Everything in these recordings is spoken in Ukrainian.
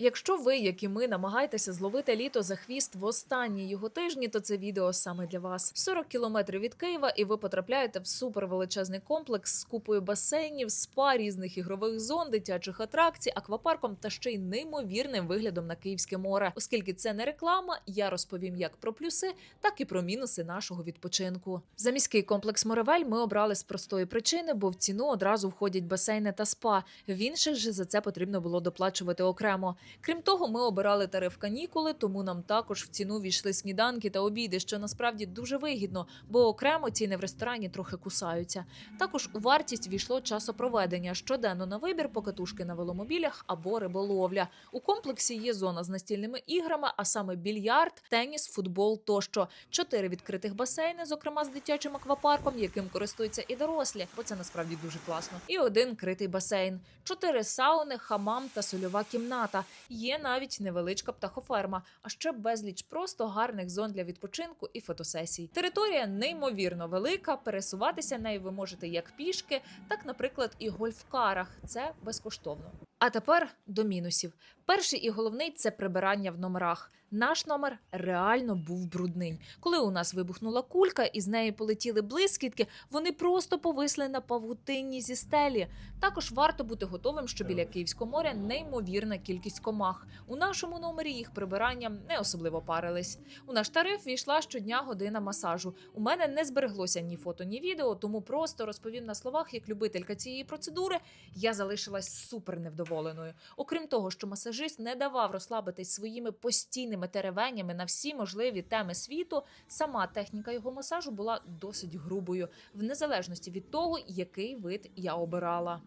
Якщо ви, як і ми, намагаєтеся зловити літо за хвіст в останні його тижні, то це відео саме для вас. 40 кілометрів від Києва, і ви потрапляєте в супервеличезний комплекс з купою басейнів, спа, різних ігрових зон, дитячих атракцій, аквапарком та ще й неймовірним виглядом на Київське море. Оскільки це не реклама, я розповім як про плюси, так і про мінуси нашого відпочинку. За міський комплекс Моравель ми обрали з простої причини, бо в ціну одразу входять басейни та спа. В інших же за це потрібно було доплачувати окремо. Крім того, ми обирали тариф канікули, тому нам також в ціну війшли сніданки та обіди, що насправді дуже вигідно, бо окремо ціни в ресторані трохи кусаються. Також у вартість війшло часопроведення щоденно на вибір покатушки на веломобілях або риболовля. У комплексі є зона з настільними іграми, а саме більярд, теніс, футбол тощо. Чотири відкритих басейни, зокрема з дитячим аквапарком, яким користуються і дорослі, бо це насправді дуже класно. І один критий басейн, чотири сауни, хамам та сольова кімната. Є навіть невеличка птахоферма, а ще безліч просто гарних зон для відпочинку і фотосесій. Територія неймовірно велика. Пересуватися нею ви можете як пішки, так, наприклад, і гольфкарах. Це безкоштовно. А тепер до мінусів. Перший і головний це прибирання в номерах. Наш номер реально був брудний. Коли у нас вибухнула кулька і з неї полетіли блискітки, вони просто повисли на павутинні зі стелі. Також варто бути готовим, що біля Київського моря неймовірна кількість комах. У нашому номері їх прибиранням не особливо парились. У наш тариф війшла щодня година масажу. У мене не збереглося ні фото, ні відео, тому просто розповім на словах, як любителька цієї процедури, я залишилась супер невдоволеною. Окрім того, що масажист не давав розслабитись своїми постійними теревенями на всі можливі теми світу, сама техніка його масажу була досить грубою, в незалежності від того, який вид я обирала.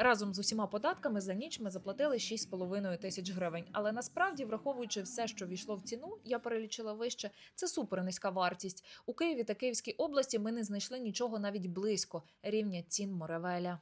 Разом з усіма податками за ніч ми заплатили 6,5 тисяч гривень. Але насправді, враховуючи все, що війшло в ціну, я перелічила вище. Це супер низька вартість. У Києві та Київській області ми не знайшли нічого навіть близько рівня цін Моревеля.